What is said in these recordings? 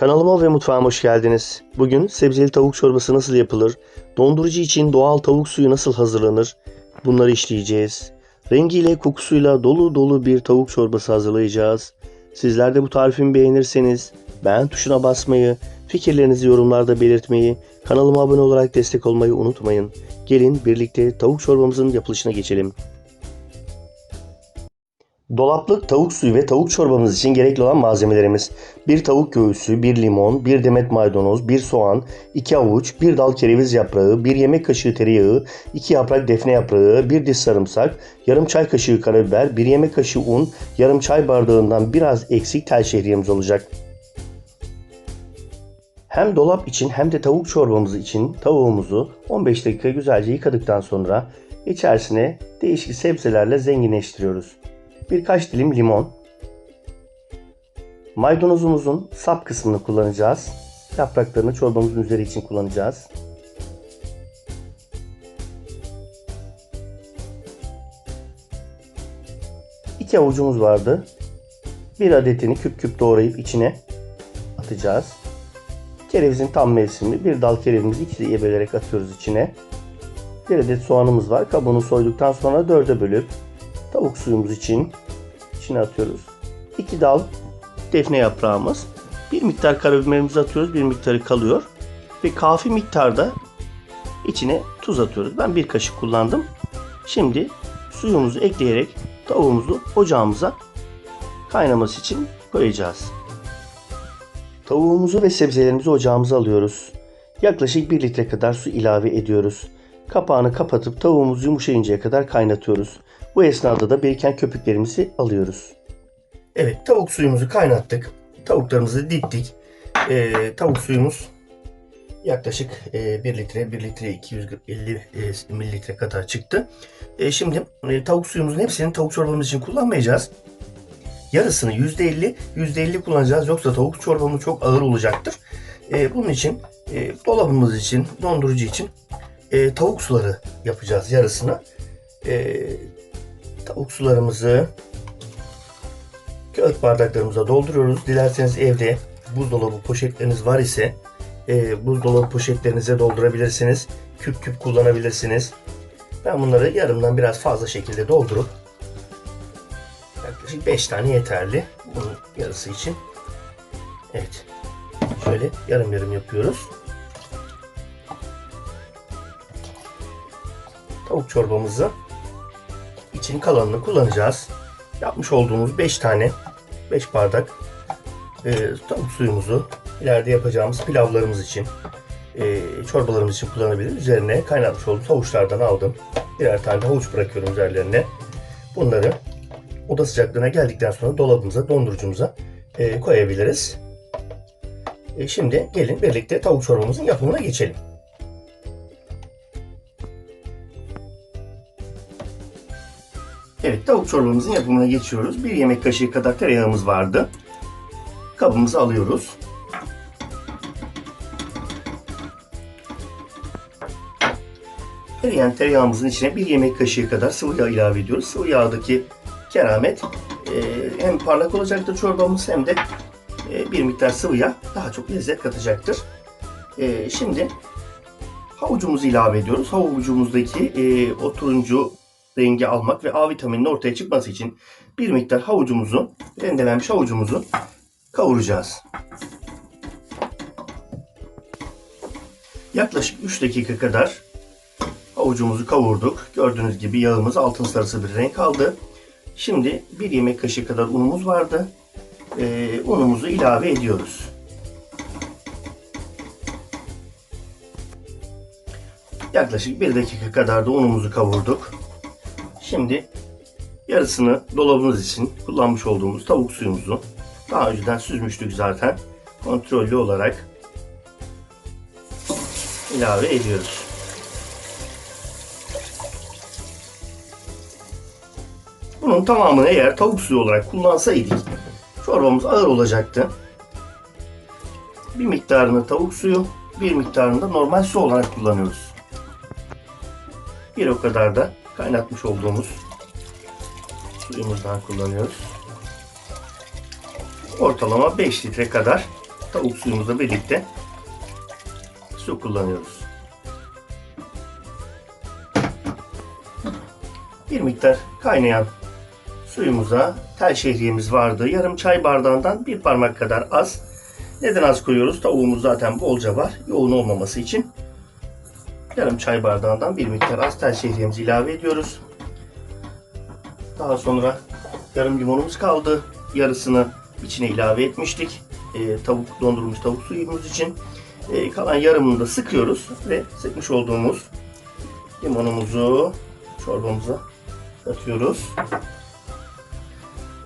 Kanalıma ve mutfağıma hoş geldiniz. Bugün sebzeli tavuk çorbası nasıl yapılır, dondurucu için doğal tavuk suyu nasıl hazırlanır bunları işleyeceğiz. Rengiyle kokusuyla dolu dolu bir tavuk çorbası hazırlayacağız. Sizler de bu tarifimi beğenirseniz beğen tuşuna basmayı, fikirlerinizi yorumlarda belirtmeyi, kanalıma abone olarak destek olmayı unutmayın. Gelin birlikte tavuk çorbamızın yapılışına geçelim. Dolaplık tavuk suyu ve tavuk çorbamız için gerekli olan malzemelerimiz. 1 tavuk göğsü, 1 limon, 1 demet maydanoz, 1 soğan, 2 avuç, 1 dal kereviz yaprağı, 1 yemek kaşığı tereyağı, 2 yaprak defne yaprağı, 1 diş sarımsak, yarım çay kaşığı karabiber, 1 yemek kaşığı un, yarım çay bardağından biraz eksik tel şehriyemiz olacak. Hem dolap için hem de tavuk çorbamız için tavuğumuzu 15 dakika güzelce yıkadıktan sonra içerisine değişik sebzelerle zenginleştiriyoruz. Birkaç dilim limon. Maydanozumuzun sap kısmını kullanacağız. Yapraklarını çorbamızın üzeri için kullanacağız. İki avucumuz vardı. Bir adetini küp küp doğrayıp içine atacağız. Kerevizin tam mevsimi. Bir dal kerevimizi ikisiye bölerek atıyoruz içine. Bir adet soğanımız var. Kabuğunu soyduktan sonra dörde bölüp tavuk suyumuz için içine atıyoruz. 2 dal defne yaprağımız. Bir miktar karabiberimizi atıyoruz. Bir miktarı kalıyor. Ve kafi miktarda içine tuz atıyoruz. Ben bir kaşık kullandım. Şimdi suyumuzu ekleyerek tavuğumuzu ocağımıza kaynaması için koyacağız. Tavuğumuzu ve sebzelerimizi ocağımıza alıyoruz. Yaklaşık 1 litre kadar su ilave ediyoruz. Kapağını kapatıp tavuğumuz yumuşayıncaya kadar kaynatıyoruz. Bu esnada da biriken köpüklerimizi alıyoruz. Evet tavuk suyumuzu kaynattık. Tavuklarımızı diktik. Ee, tavuk suyumuz yaklaşık e, 1 litre 1 litre 250 e, mililitre kadar çıktı. E, şimdi e, tavuk suyumuzun hepsini tavuk çorbamız için kullanmayacağız. Yarısını %50 %50 kullanacağız yoksa tavuk çorbamız çok ağır olacaktır. E, bunun için e, dolabımız için dondurucu için e, tavuk suları yapacağız yarısını. E, tavuk sularımızı kağıt bardaklarımıza dolduruyoruz. Dilerseniz evde buzdolabı poşetleriniz var ise e, buzdolabı poşetlerinize doldurabilirsiniz. Küp küp kullanabilirsiniz. Ben bunları yarımdan biraz fazla şekilde doldurup yaklaşık 5 tane yeterli. Bunun yarısı için. Evet. Şöyle yarım yarım yapıyoruz. Tavuk çorbamızı için kalanını kullanacağız. Yapmış olduğumuz 5 tane 5 bardak e, tavuk suyumuzu ileride yapacağımız pilavlarımız için e, çorbalarımız için kullanabiliriz. Üzerine kaynatmış olduğum havuçlardan aldım. Birer tane havuç bırakıyorum üzerlerine. Bunları oda sıcaklığına geldikten sonra dolabımıza, dondurucumuza e, koyabiliriz. E, şimdi gelin birlikte tavuk çorbamızın yapımına geçelim. Evet tavuk çorbamızın yapımına geçiyoruz. Bir yemek kaşığı kadar tereyağımız vardı. Kabımızı alıyoruz. Eriyen tereyağımızın içine bir yemek kaşığı kadar sıvı yağ ilave ediyoruz. Sıvı yağdaki keramet e, hem parlak olacaktır çorbamız hem de e, bir miktar sıvı yağ daha çok lezzet katacaktır. E, şimdi havucumuzu ilave ediyoruz. Havucumuzdaki e, o turuncu rengi almak ve A vitamininin ortaya çıkması için bir miktar havucumuzu, rendelenmiş havucumuzu kavuracağız. Yaklaşık 3 dakika kadar havucumuzu kavurduk. Gördüğünüz gibi yağımız altın sarısı bir renk aldı. Şimdi bir yemek kaşığı kadar unumuz vardı. Ee, unumuzu ilave ediyoruz. Yaklaşık bir dakika kadar da unumuzu kavurduk. Şimdi yarısını dolabımız için kullanmış olduğumuz tavuk suyumuzu daha önceden süzmüştük zaten. Kontrollü olarak ilave ediyoruz. Bunun tamamını eğer tavuk suyu olarak kullansaydık çorbamız ağır olacaktı. Bir miktarını tavuk suyu, bir miktarını da normal su olarak kullanıyoruz. Bir o kadar da kaynatmış olduğumuz suyumuzdan kullanıyoruz. Ortalama 5 litre kadar tavuk suyumuzla birlikte su kullanıyoruz. Bir miktar kaynayan suyumuza tel şehriyemiz vardı. Yarım çay bardağından bir parmak kadar az. Neden az koyuyoruz? Tavuğumuz zaten bolca var. Yoğun olmaması için. Yarım çay bardağından bir miktar az tel şehriyemizi ilave ediyoruz. Daha sonra yarım limonumuz kaldı. Yarısını içine ilave etmiştik. Ee, tavuk dondurulmuş tavuk suyumuz için. Ee, kalan yarımını da sıkıyoruz ve sıkmış olduğumuz limonumuzu çorbamıza atıyoruz.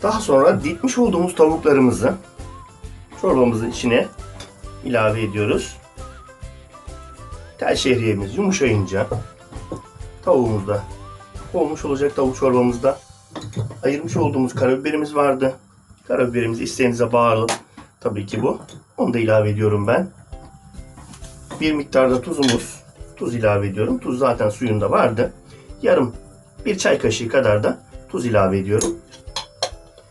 Daha sonra dikmiş olduğumuz tavuklarımızı çorbamızın içine ilave ediyoruz. Tel şehriyemiz yumuşayınca tavuğumuzda olmuş olacak tavuk çorbamızda ayırmış olduğumuz karabiberimiz vardı. Karabiberimizi isteğinize bağlı tabii ki bu. Onu da ilave ediyorum ben. Bir miktarda tuzumuz. Tuz ilave ediyorum. Tuz zaten suyunda vardı. Yarım bir çay kaşığı kadar da tuz ilave ediyorum.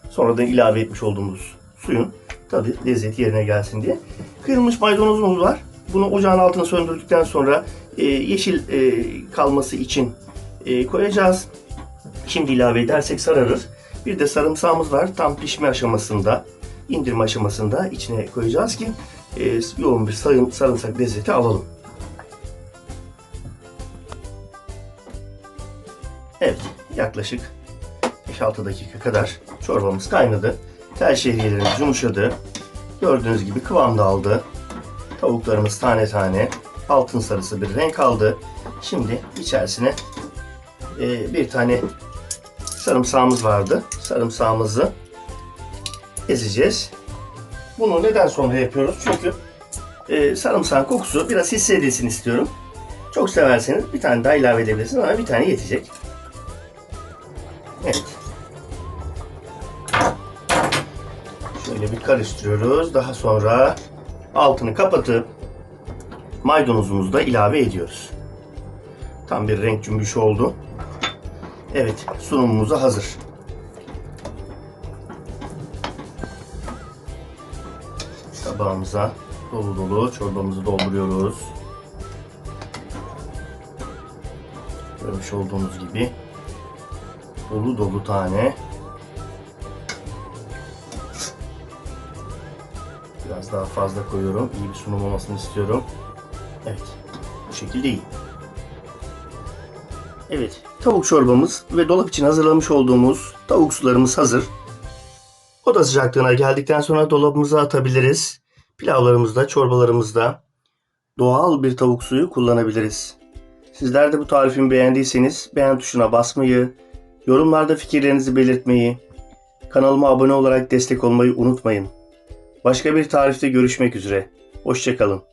Sonradan ilave etmiş olduğumuz suyun tadı lezzeti yerine gelsin diye. Kırılmış maydanozumuz var. Bunu ocağın altına söndürdükten sonra e, yeşil e, kalması için e, koyacağız. Şimdi ilave edersek sararır. Bir de sarımsağımız var. Tam pişme aşamasında, indirme aşamasında içine koyacağız ki e, yoğun bir sarım, sarımsak lezzeti alalım. Evet, yaklaşık 5-6 dakika kadar çorbamız kaynadı. Tel şehriyelerimiz yumuşadı. Gördüğünüz gibi kıvam da aldı. Tavuklarımız tane tane altın sarısı bir renk aldı. Şimdi içerisine e, bir tane sarımsağımız vardı. Sarımsağımızı ezeceğiz. Bunu neden sonra yapıyoruz? Çünkü e, sarımsağın kokusu biraz hissedilsin istiyorum. Çok severseniz bir tane daha ilave edebilirsiniz ama bir tane yetecek. Evet. Şöyle bir karıştırıyoruz. Daha sonra altını kapatıp maydanozumuzu da ilave ediyoruz. Tam bir renk cümbüşü oldu. Evet, sunumumuza hazır. Tabağımıza dolu dolu çorbamızı dolduruyoruz. Görmüş olduğunuz gibi dolu dolu tane. Daha fazla koyuyorum. İyi bir sunum olmasını istiyorum. Evet, bu şekilde iyi. Evet, tavuk çorbamız ve dolap için hazırlamış olduğumuz tavuk sularımız hazır. Oda sıcaklığına geldikten sonra dolabımıza atabiliriz. Pilavlarımızda, çorbalarımızda doğal bir tavuk suyu kullanabiliriz. Sizler de bu tarifimi beğendiyseniz beğen tuşuna basmayı, yorumlarda fikirlerinizi belirtmeyi, kanalıma abone olarak destek olmayı unutmayın. Başka bir tarifte görüşmek üzere. Hoşçakalın.